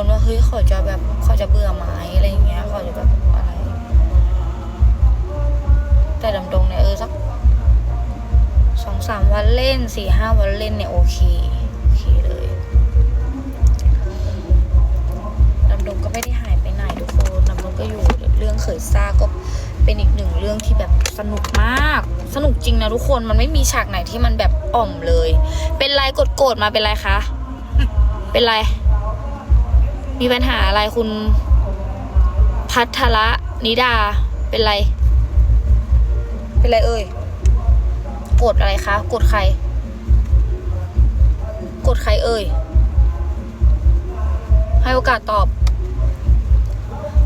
ว่าเฮ้ยเขาจะแบบเขาจะเบื่อไหมอะไรอย่างเงี้ยเขาจะแบบอะไร แต่ดำดงเนี่ยเออสักสองสามวันเล่นสี่ห้าวันเล่นเนี่ยโอเคโอเคเลยดำดงก็ไม่ได้หายไปไหนทุกคนดำดงก็อยู่เรื่องเขยซ่าก็เป็นอีกหนึ่งเรื่องที่แบบสนุกมาก สนุกจริงนะทุกคนมันไม่มีฉากไหนที่มันแบบอ่อมเลย เป็นไรกดโกรธมาเป็นไรคะเป็นไร มีปัญหาอะไรคุณพัทระนิดา เป็นไร เป็นไรเอ่ยโกรธอะไรคะโกรธใครโกรธใครเอ่ย ให้โอกาสตอบ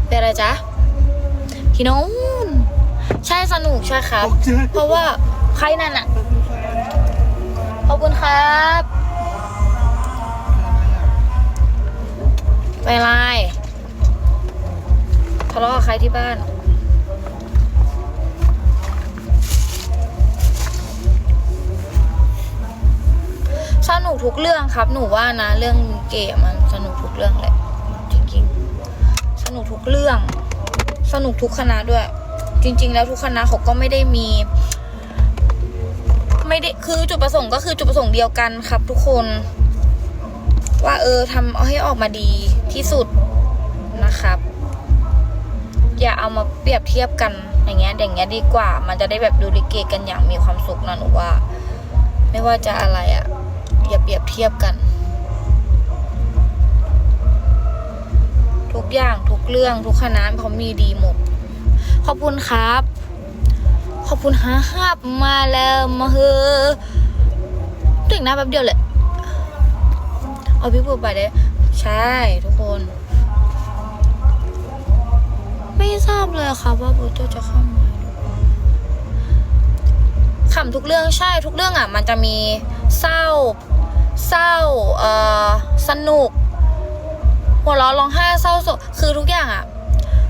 เป็นอะไรจ๊ะพี่น้องใช่สนุกใช่ครับ เพราะว่าใครนั่นอะขอบคุณครับ เป็นไรทะเลาะกับใครที่บ้าน สนุกทุกเรื่องครับ หนูว่านะ เรื่องเกมมันสนุกทุกเรื่องแหละจริงๆ สนุกทุกเรื่อง สนุกทุกคณะด้วย จริง ๆ แล้วทุกคณะเขาก็ไม่ได้มี ไม่ได้คือจุดประสงค์ก็คือจุดประสงค์เดียวกันครับ ทุกคน ว่าเออทำเอาให้ออกมาดี ที่สุดนะครับ อย่าเอามาเปรียบเทียบกันอย่างเงี้ยอย่างเงี้ยดีกว่า มันจะได้แบบดูลิเกกันอย่างมีความสุขนะหนูว่า ไม่ว่าจะอะไรอะ่ะ อย่าเปรียบเทียบกัน ทุกอย่างทุกเรื่องทุกคณะเขามีดีหมด ขอบคุณครับ ขอบคุณฮะฮับมาแล้วมาเฮอถึงหน้าแป๊บเดียวเลยเอาพี่พูดไปได้ ใช่ทุกคน ไม่ทราบเลยค่ะว่าโบโจจะเข้ามาขำทุกเรื่องใช่ทุกเรื่องอะ มันจะมีเศร้า เศร้าเอ่อสนุก หัวเราะร้องไห้เศร้าโศกคือทุกอย่างอะ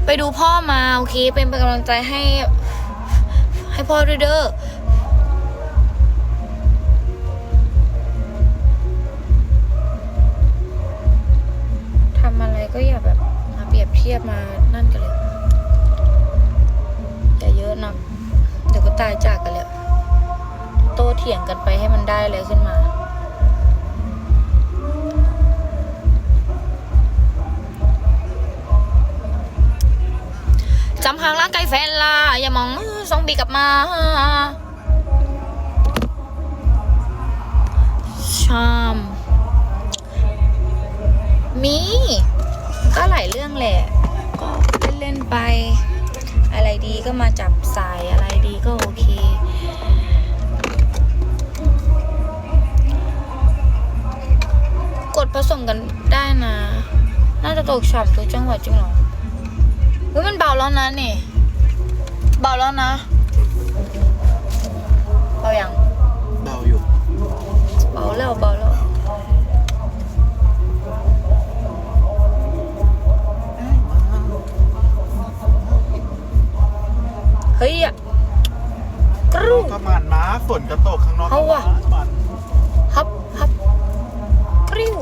ไปดูพ่อมาโอเคเป็นกำลังใจให้ ให้พ่อด้วยเด้อ ก็อย่าแบบมาเปรียบเทียบมานั่นกันเลยอย่าเยอะนะเดี๋ยวก็ตายจากกันเลยโตเถียงกันไปให้มันได้เลยขึ้นมาจำหางร่างกายแฟนล่ะอย่ามองสองปีกลับมาชามมี ก็หลายเรื่องแหละ ก็เล่นๆไป อะไรดีก็มาจับสายอะไรดีก็โอเค กดผสมกันได้นะ น่าจะตกฉับทุกจังหวัดจริงเหรอเฮ้ยมันเบาแล้วนะนี่ เบาแล้วนะ เบาอย่างเบาอยู่ เบาแล้วเบาแล้ว ฮ้ยอะกรูก็มันม้าฝนกระตกข้างนอกเอาว่ะ ก็มันฮับฮับกริ้ว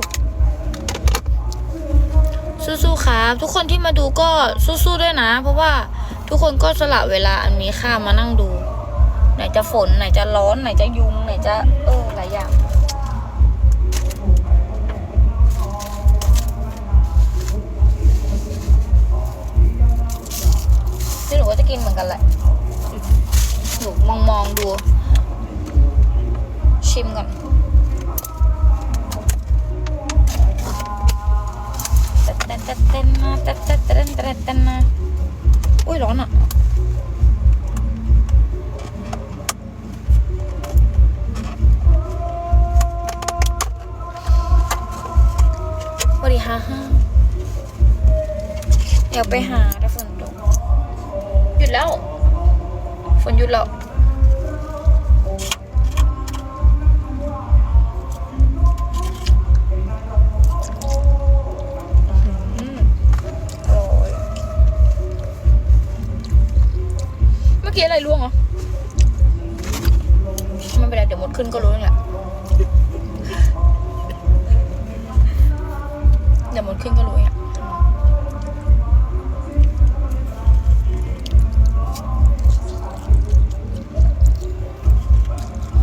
สู้ๆครับ ทุกคนที่มาดูก็สู้ๆด้วยนะ เพราะว่าทุกคนก็สละเวลาอันมีค่ามานั่งดู ไหนจะฝนไหนจะร้อนไหนจะยุงไหนจะเออหลายอย่างที่หนูก็จะกินเหมือนกันแหละ หนูมองมองๆดู ชิมก่อนเต้นเต้นเต้นเต้นมาเต้นเต้นเต้นเต้นมาอุ้ยร้อนอะสวัสดีค่ะห้าอยากไปหาแต่ฝนตกหยุดแล้ว ฝนหยุดแล้วอืมอร่อยเมื่อกี้อะไรล่วงเหรอไม่เป็นไรเดี๋ยวหมดขึ้นก็รู้นั่นแหละเดี๋ยวหมดขึ้นก็รู้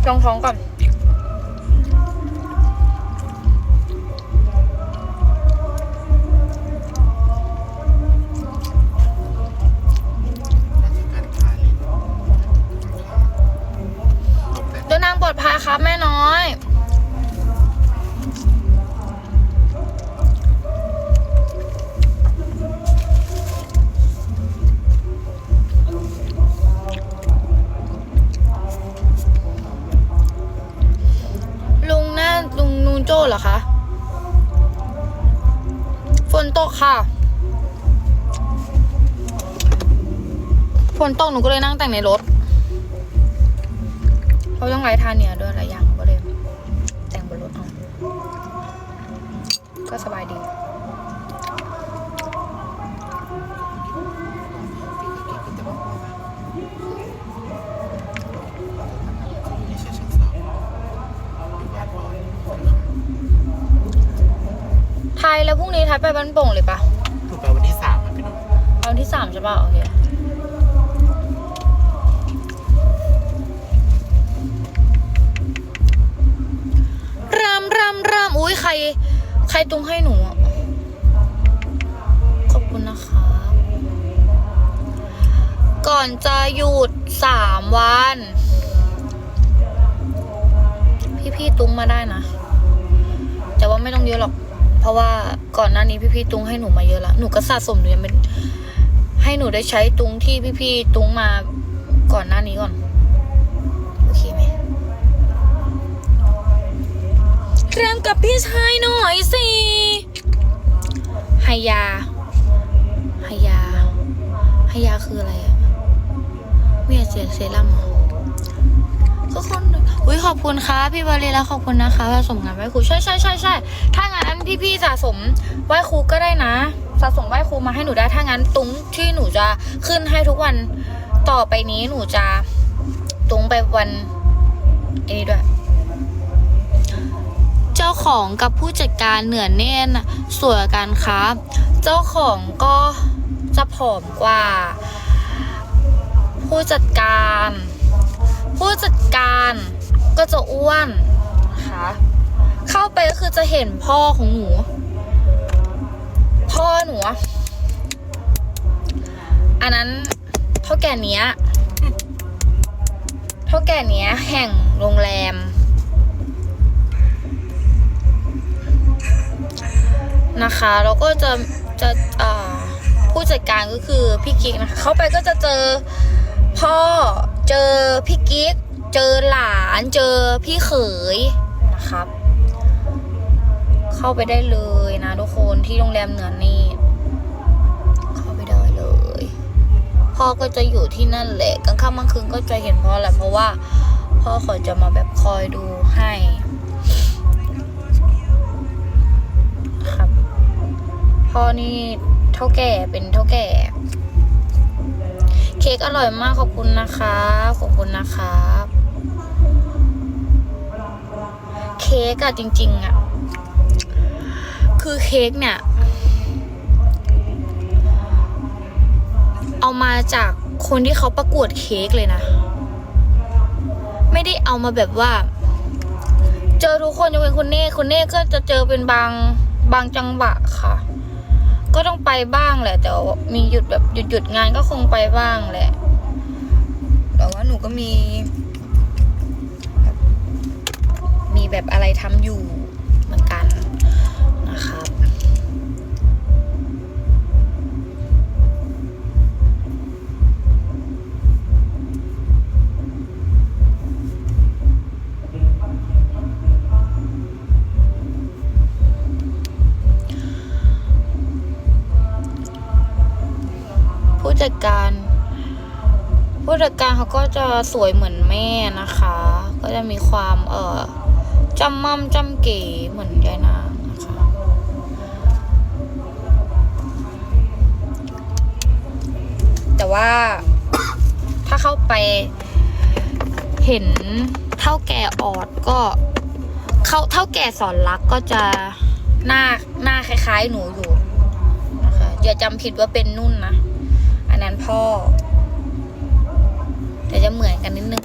ลองท้องก่อนกานตกแต่เดินทางปลอดภัยครับแม่น้อย โจ้เหรอคะ ฝนตกค่ะ ฝนตกหนูก็เลยนั่งแต่งในรถ เขาต้องไลฟ์ทานเนี่ยด้วยหลายอย่างก็เลย แต่งบนรถเอาก็สบายดี แล้วพรุ่งนี้ไทยไปบ้านโป่งเลยปะถูกไปวันที่สามอะพี่หนุ่มเอาวันที่สามใช่ปะโอเครำรำรำอุ้ยใคร ใครตุงให้หนูอะขอบคุณนะคะ ก่อนจะหยุดสามวัน พี่ๆ ตุงมาได้นะ แต่ว่าไม่ต้องเยอะหรอกเพ ราะว่าก่อนหน้านี้พี่ๆตุงให้หนูมาเยอะละหนูก็สะสมหนูยังเป็นให้หนูได้ใช้ตุงที่พี่ๆตุงมาก่อนหน้านี้ก่อนโอเคไหมเริ่มกับพี่ชายหน่อยสิไฮยาไฮยาไฮยาคืออะไรอะไม่อยเสียเซรั่มเหรอ ก็คนอุ้ยขอบคุณค่ะพี่บาลีแล้วขอบคุณนะคะสะสมงานไหว้ครูใช่ใช่ใช่ใช่ถ้างั้นพี่ๆสะสมไหว้ครูก็ได้นะ สะสมไหว้ครูมาให้หนูได้ถ้างั้นตุ้งที่หนูจะขึ้นให้ทุกวันต่อไปนี้หนูจะตุ้งไปวันอ้นี้ด้วยเจ้าของกับผู้จัดการเหนือแน่นสวยกันครับ เจ้าของก็จะผอมกว่า ผู้จัดการ ผู้จัดการก็จะอ้วนนะคะเข้าไปก็คือจะเห็นพ่อของหนู พ่อหนู อันนั้นเท่าแก่เนี้ยเท่าแก่เนี้ยแห่งโรงแรม นะคะแล้วก็จะจะผู้จัดการก็คือพี่กิ๊กนะคะ เข้าไปก็จะเจอพ่อ เจอพี่กิ๊ก เจอหลาน เจอพี่เขยนะครับ เข้าไปได้เลยนะทุกคนที่โรงแรมเหนือนี่เข้าไปได้เลย พ่อก็จะอยู่ที่นั่นแหละกลางค่ำกลางคืนก็จะเห็นพ่อแหละเพราะว่า พ่อเขาจะมาแบบคอยดูให้ครับพ่อนี่เท่าแก่เป็นเท่าแก่ เค้กอร่อยมากขอบคุณนะคะ ค้กอะจริง ๆอะคือเค้กเนี่ย เอามาจากคนที่เขาประกวดเค้กเลยนะ ไม่ได้เอามาแบบว่า เจอทุกคนยกเว้นคุณเน่คุณเน่ก็จะเจอเป็นบางบางจังหวะค่ะ ก็ต้องไปบ้างแหละ แต่ว่ามีหยุดแบบหยุดหยุดงานก็คงไปบ้างแหละ แต่ว่าหนูก็มี มีแบบอะไรทำอยู่เหมือนกันนะครับผู้จัดการผู้จัดการเขาก็จะสวยเหมือนแม่นะคะ ก็จะมีความเอ่อ จำมั่มจำเก๋เหมือนยายนางนะคะแต่ว่าถ้าเข้าไปเห็นเท่าแก่ออดก็ เขาเท่าแก่สอนรักก็จะหน้าหน้าคล้ายๆหนูอยู่นะคะอย่าจำผิดว่าเป็นนุ่นนะ อันนั้นพ่อ แต่จะเหมือนกันนิดนึง